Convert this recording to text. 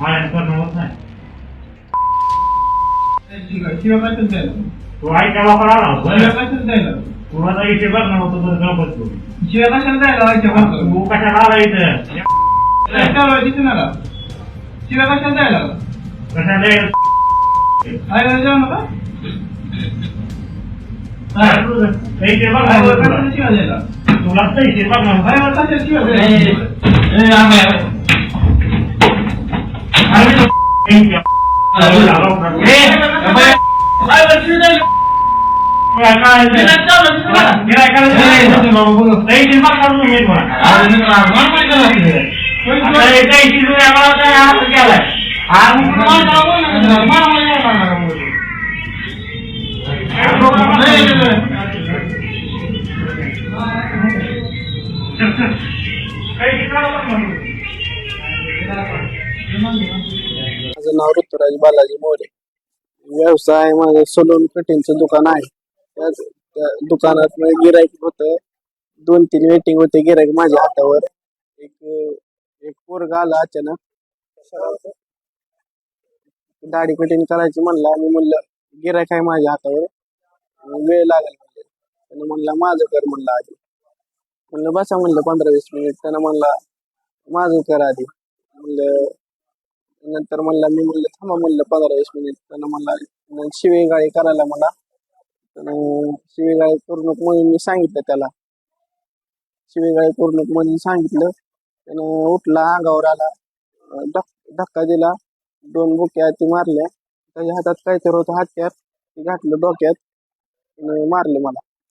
माझ्या करणं होत नाही. शिवाय तू आईच्या बापाला आला होता इथे बघ तर तू तू कशाला आला इथं? कशाला आईला जाऊ नका तुला. शिवाय तर इथे बघ तो- इथे- माझं नाव ऋतुराज बालाजी मोरे. व्यवसाय माझं सलून कटिंगचं दुकान आहे. त्या दुकानात गिराईक होतं. दोन तीन वेटिंग होते गिराईक माझ्या हातावर. एक एक पोरग आला अचानक. दाढी कटिंग करायची म्हणला. मी म्हणलं गिराईक आहे माझ्या हातावर. वेळ लागेल म्हणजे त्यानं म्हणला माझं कर म्हणलं आधी. म्हणलं बसा. म्हणलं पंधरा वीस मिनिट. त्यानं म्हणला माझं कर आधी. म्हणलं नंतर म्हणला मी म्हणलं थांबा म्हणलं पंधरा वीस मिनिट. त्यानं म्हणला शिवेगाळी करायला मला शिवेगाळी करू नको म्हणून मी सांगितलं त्याला. शिवेगाळी करू नको म्हणून सांगितलं. त्यानं उठला अंगावर आला धक धक्का दिला. दोन बुक्या ती मारल्या. त्याच्या हातात काहीतरी होतं हत्यार ते घातलं डोक्यात. मारलं मला.